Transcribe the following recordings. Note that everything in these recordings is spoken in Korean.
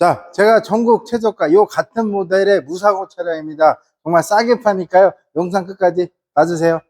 자, 제가 전국 최저가 요 같은 모델의 무사고 차량입니다. 정말 싸게 파니까요. 영상 끝까지 봐주세요.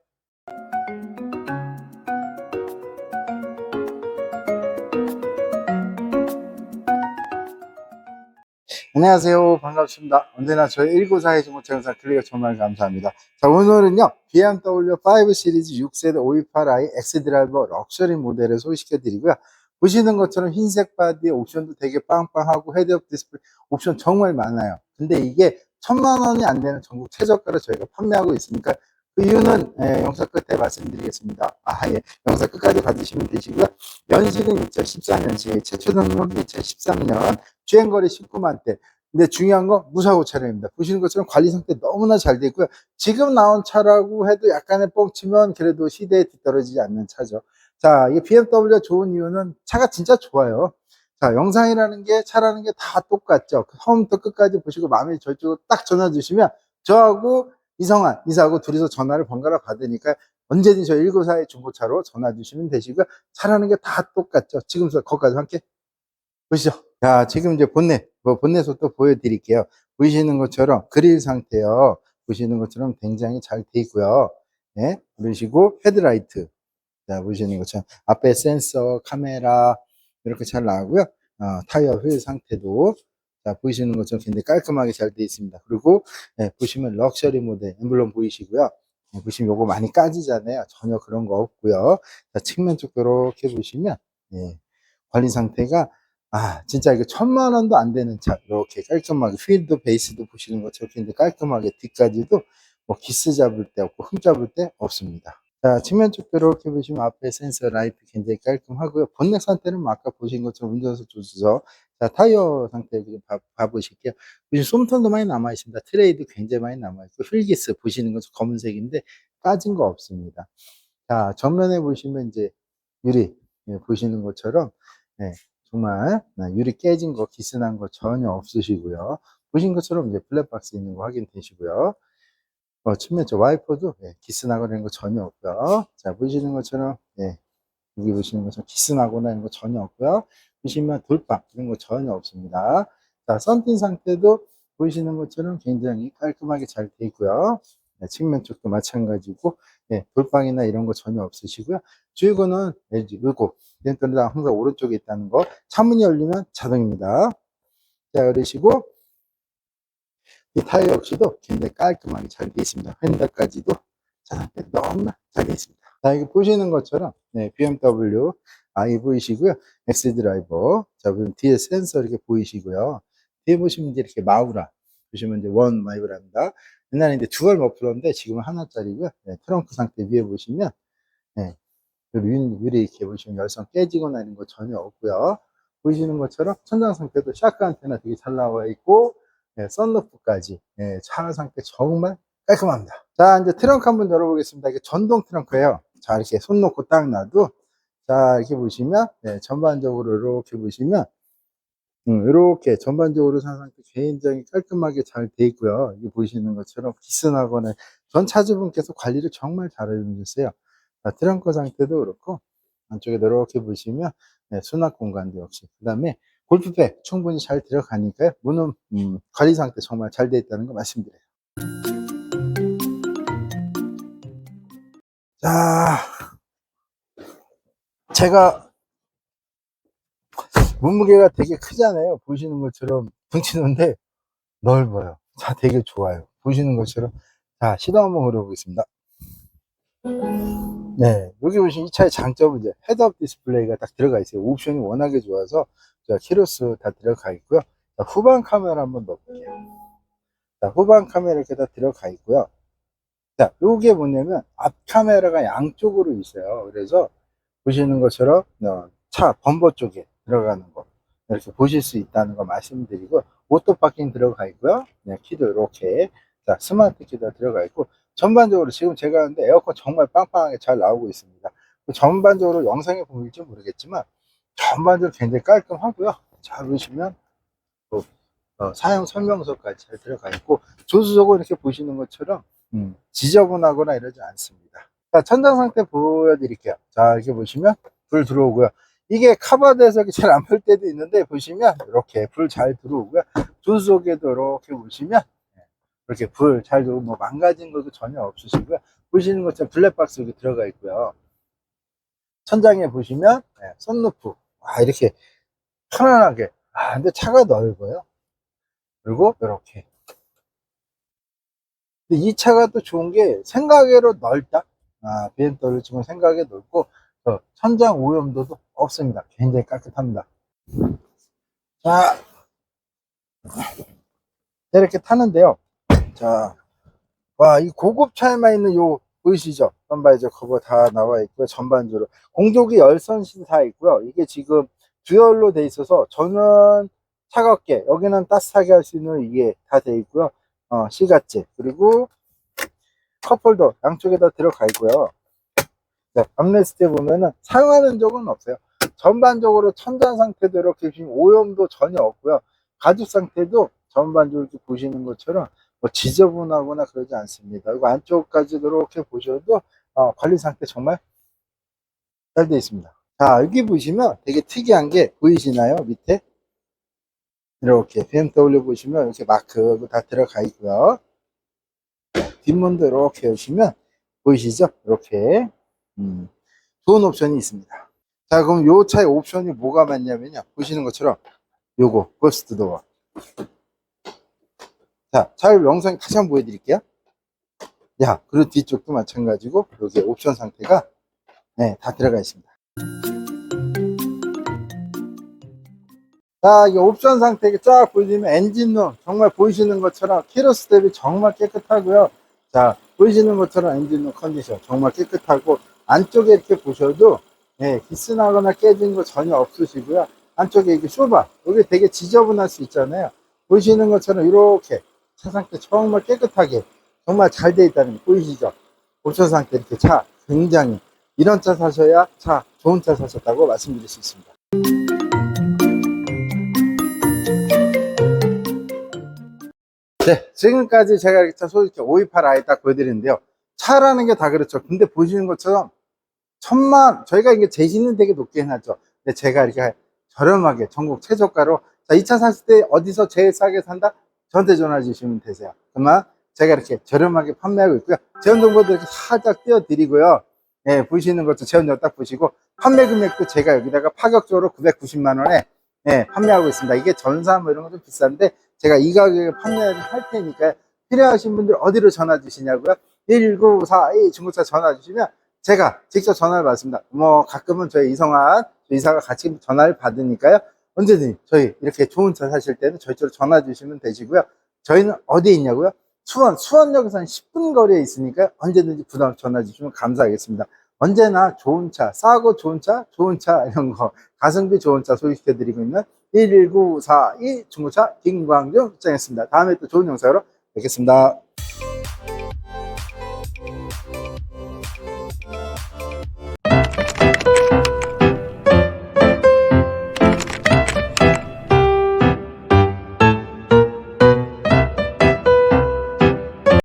안녕하세요. 반갑습니다. 언제나 저희 194의 중고차 영상 클릭을 정말 감사합니다. 자, 오늘은요, BMW 5 시리즈 6세대 528i X 드라이버 럭셔리 모델을 소개시켜 드리고요. 보시는 것처럼 흰색 바디 옵션도 되게 빵빵하고 헤드업 디스플레이 옵션 정말 많아요. 근데 이게 천만 원이 안 되는 전국 최저가로 저희가 판매하고 있으니까 그 이유는 예, 영상 끝에 말씀드리겠습니다. 아, 예. 영상 끝까지 봐주시면 되시고요. 연식은 2014년식, 최초 등록이 2013년, 주행거리 19만 대. 근데 중요한 건 무사고 차량입니다. 보시는 것처럼 관리 상태 너무나 잘돼 있고요. 지금 나온 차라고 해도 약간의 뻥치면 그래도 시대에 뒤떨어지지 않는 차죠. 자, 이 BMW가 좋은 이유는 차가 진짜 좋아요. 자, 영상이라는 게 차라는 게 다 똑같죠. 처음부터 끝까지 보시고 마음에 저쪽으로 딱 전화 주시면 저하고 이성환 이사하고 둘이서 전화를 번갈아 받으니까 언제든지 저 194의 중고차로 전화 주시면 되시고요. 차라는 게 다 똑같죠. 지금부터 거기까지 함께 보시죠. 자, 지금 이제 본넷, 뭐 본넷을 또 보여드릴게요. 보시는 것처럼 그릴 상태요. 보시는 것처럼 굉장히 잘 돼 있고요. 네, 그러시고 헤드라이트. 자, 보시는 것처럼 앞에 센서, 카메라 이렇게 잘 나오고요. 어, 타이어 휠 상태도 자, 보시는 것처럼 굉장히 깔끔하게 잘돼 있습니다. 그리고 예, 보시면 럭셔리 모델 엠블럼 보이시고요. 예, 보시면 요거 많이 까지잖아요. 전혀 그런 거 없고요. 자, 측면 쪽 이렇게 보시면 예, 관리 상태가 아 진짜 이거 천만 원도 안 되는 차 이렇게 깔끔하게 휠도 베이스도 보시는 것처럼 굉장히 깔끔하게 뒤까지도 뭐 기스 잡을 때 없고 흠 잡을 때 없습니다. 자 측면 쪽도 이렇게 보시면 앞에 센서 라이트 굉장히 깔끔하고요. 본넷 상태는 뭐 아까 보신 것처럼 운전석 조수석 자 타이어 상태 좀 봐, 봐보실게요. 보시면 솜털도 많이 남아 있습니다. 트레이도 굉장히 많이 남아 있고 휠기스 보시는 것처럼 검은색인데 까진 거 없습니다. 자 전면에 보시면 이제 유리 예, 보시는 것처럼 예, 정말 네, 유리 깨진 거, 기스난 거 전혀 없으시고요. 보신 것처럼 이제 블랙박스 있는 거 확인되시고요. 어, 측면 쪽 와이퍼도 예, 기스나거나 이런 거 전혀 없고요. 자, 보시는 것처럼 예, 여기 보시는 것처럼 기스나거나 이런 거 전혀 없고요. 보시면 돌빵 이런 거 전혀 없습니다. 자, 썬팅 상태도 보시는 것처럼 굉장히 깔끔하게 잘 돼 있고요. 네, 측면 쪽도 마찬가지고 예, 돌빵이나 이런 거 전혀 없으시고요. 주유구는 LG 의고 렌터는 항상 오른쪽에 있다는 거. 창문이 열리면 자동입니다. 자, 그러시고, 이 타이어 역시도 굉장히 깔끔하게 잘 되어 있습니다. 휀다까지도 자상태 너무나 잘 되어 있습니다. 자, 이거 보시는 것처럼, 네, BMW i 보이시고요. X 드라이버. 자, 보면 뒤에 센서 이렇게 보이시고요. 뒤에 보시면 이제 이렇게 마우라. 보시면 이제 원 마이브라입니다. 옛날에 이제 두알 머플러인데 지금은 하나짜리고요. 네, 트렁크 상태 위에 보시면, 네, 유리 이렇게 보시면 열선 깨지거나 이런 거 전혀 없고요. 보시는 것처럼 천장 상태도 샤크 안테나 되게 잘 나와 있고 예, 썬루프까지 예, 차 상태 정말 깔끔합니다. 자 이제 트렁크 한번 열어보겠습니다. 이게 전동 트렁크예요. 자 이렇게 손 놓고 딱 놔도 자 이렇게 보시면 예, 전반적으로 이렇게 보시면 음, 이렇게 전반적으로 차 상태 굉장히 깔끔하게 잘 돼 있고요. 이게 보시는 것처럼 기스나거나 전 차주분께서 관리를 정말 잘 해주셨어요. 자, 트렁크 상태도 그렇고 안쪽에 이렇게 보시면 네, 수납 공간도 역시 그 다음에 골프백 충분히 잘 들어가니까요. 문은 음, 관리 상태 정말 잘 되어 있다는 거 말씀드려요. 자 제가 몸무게가 되게 크잖아요. 보시는 것처럼 덩치는데 넓어요. 자 되게 좋아요. 보시는 것처럼. 자 시동 한번 걸어보겠습니다. 네, 여기 보시면 이 차의 장점은 이제 헤드업 디스플레이가 딱 들어가 있어요. 옵션이 워낙에 좋아서 자, 키로수 다 들어가 있고요. 자, 후방 카메라 한번 넣어볼게요. 자, 후방 카메라 이렇게 다 들어가 있고요. 자, 요게 뭐냐면 앞 카메라가 양쪽으로 있어요. 그래서 보시는 것처럼 어, 차 범버 쪽에 들어가는 거 이렇게 보실 수 있다는 거 말씀드리고 오토 파킹 들어가 있고요. 네, 키도 이렇게 자, 스마트 키도 들어가 있고 전반적으로 지금 제가 하는데 에어컨 정말 빵빵하게 잘 나오고 있습니다. 그 전반적으로 영상에 보일지 모르겠지만 전반적으로 굉장히 깔끔하고요. 자 보시면 또, 어, 사용 설명서까지 잘 들어가 있고 조수석은 이렇게 보시는 것처럼 음, 지저분하거나 이러지 않습니다. 자 천장 상태 보여드릴게요. 자 이렇게 보시면 불 들어오고요. 이게 카바드에서 잘안풀 때도 있는데 보시면 이렇게 불 잘 들어오고요. 조수석에도 이렇게 보시면 네, 이렇게 불 잘 들어오고 뭐 망가진 것도 전혀 없으시고요. 보시는 것처럼 블랙박스 여기 들어가 있고요. 천장에 보시면 네, 선루프 아, 이렇게 편안하게 아 근데 차가 넓어요. 그리고 이렇게 근데 이 차가 또 좋은 게 생각외로 넓다. 아, BMW 지금 생각에 넓고 어, 천장 오염도도 없습니다. 굉장히 깨끗합니다. 자, 이렇게 타는데요. 자, 와, 이 고급 차에만 있는 요 보이시죠? 선바이저 커버 다 나와 있고요. 전반적으로 공조기 열선실 다 있고요. 이게 지금 듀얼로 돼 있어서 저는 차갑게 여기는 따뜻하게 할 수 있는 이게 다 돼 있고요. 어, 시가제 그리고 컵홀더 양쪽에 다 들어가 있고요. 네, 암레스트에 보면은 사용하는 적은 없어요. 전반적으로 천장 상태도 이렇게 지금 오염도 전혀 없고요. 가죽 상태도 전반적으로 보시는 것처럼 뭐 지저분하거나 그러지 않습니다. 그리고 안쪽까지도 이렇게 보셔도 어, 관리 상태 정말 잘 되어 있습니다. 자, 여기 보시면 되게 특이한 게 보이시나요? 밑에? 이렇게 BMW 보시면 이렇게 마크 다 들어가 있고요. 뒷문도 이렇게 여시면 보이시죠? 이렇게 음, 좋은 옵션이 있습니다. 자, 그럼 요 차의 옵션이 뭐가 많냐면요. 보시는 것처럼 요거 버스트 도어. 자, 차의 영상 다시 한번 보여드릴게요. 야, 그리고 뒤쪽도 마찬가지고 여기 옵션 상태가 네, 다 들어가 있습니다. 자, 이 옵션 상태 쫙 보시면 엔진룸 정말 보이시는 것처럼 키로스 대비 정말 깨끗하고요. 자, 보이시는 것처럼 엔진룸 컨디션 정말 깨끗하고 안쪽에 이렇게 보셔도 예, 기스나거나 깨진 거 전혀 없으시고요. 안쪽에 이게 쇼바 여기 되게 지저분할 수 있잖아요. 보시는 것처럼 이렇게 차 상태 정말 깨끗하게 정말 잘 돼 있다는 거 보이시죠? 옵션 상태 이렇게 차 굉장히 이런 차 사셔야 차 좋은 차 사셨다고 말씀드릴 수 있습니다. 네, 지금까지 제가 이렇게 차 소유차 528i 딱 보여드리는데요. 차라는 게 다 그렇죠. 근데 보시는 것처럼 천만, 저희가 이게 제시는 되게 높게 해놨죠. 근데 제가 이렇게 저렴하게 전국 최저가로 자, 이 차 샀을 때 어디서 제일 싸게 산다? 저한테 전화 주시면 되세요. 그러면 제가 이렇게 저렴하게 판매하고 있고요. 재원 정보도 이렇게 살짝 띄워드리고요. 예, 보시는 것도 재원 정보 딱 보시고 판매 금액도 제가 여기다가 파격적으로 990만 원에 예, 판매하고 있습니다. 이게 전사 뭐 이런 거좀 비싼데 제가 이 가격에 판매를 할 테니까 필요하신 분들 어디로 전화 주시냐고요? 1942 중고차 전화 주시면 제가 직접 전화를 받습니다. 뭐 가끔은 저희 이성환 이사가 같이 전화를 받으니까요. 언제든지 저희 이렇게 좋은 차 사실 때는 저희 쪽으로 전화 주시면 되시고요. 저희는 어디에 있냐고요? 수원, 수원역에서 한 10분 거리에 있으니까 언제든지 부담 전화 주시면 감사하겠습니다. 언제나 좋은 차, 싸고 좋은 차, 좋은 차 이런 거 가성비 좋은 차 소개시켜 드리고 있는 11942 중고차 김광중 입장했습니다. 다음에 또 좋은 영상으로 뵙겠습니다.